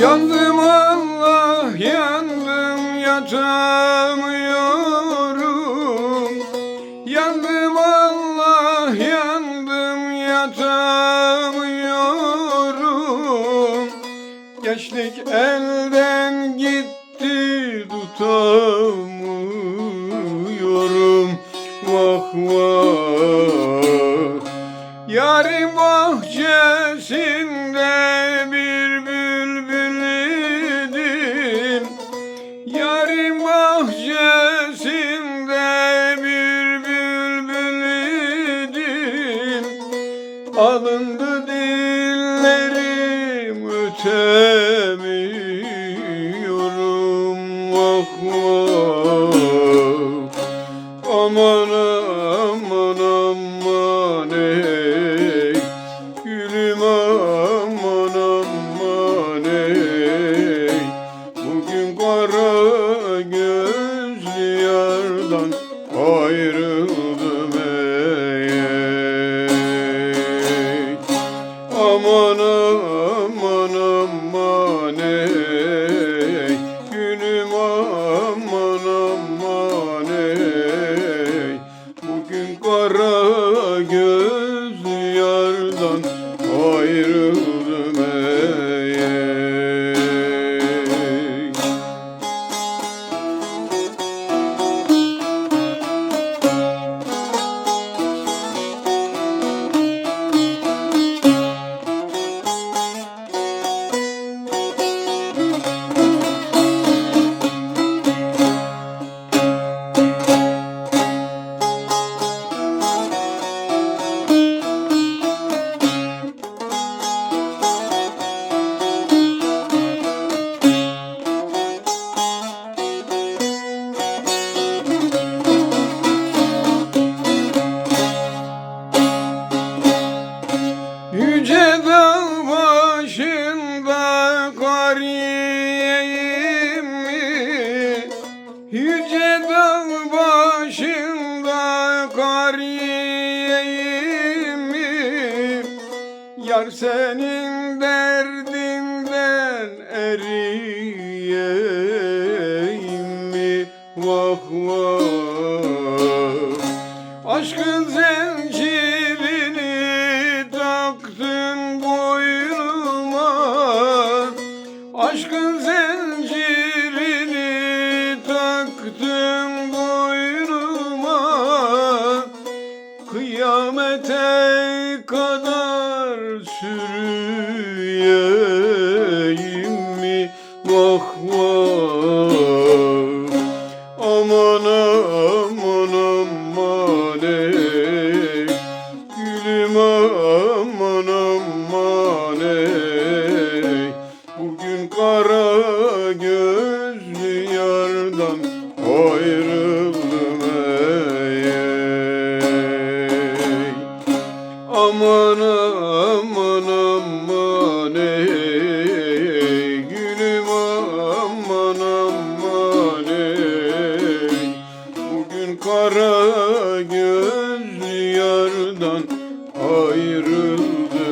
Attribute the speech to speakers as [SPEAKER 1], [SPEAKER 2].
[SPEAKER 1] Yandım Allah yandım yatamıyorum. Yandım Allah yandım yatamıyorum. Gençlik elden gitti tutamıyorum Alındı dillerim ötemiyorum. Vah vah Aman aman aman ey. Gülüm aman aman ey. Bugün kara gözlü yardan ayrıldım Aman mi? Yüce dağ başında kar yiyeyim mi? Yar senin derdinden eriyeyim mi? Vah vah Aşkın zincirini Aşkın zincirini taktın boynuma başımdan ayrıldım ey, ey. Aman aman aman ey. Gülüm aman aman ey. Bugün kara gözlü yardan ayrıldım.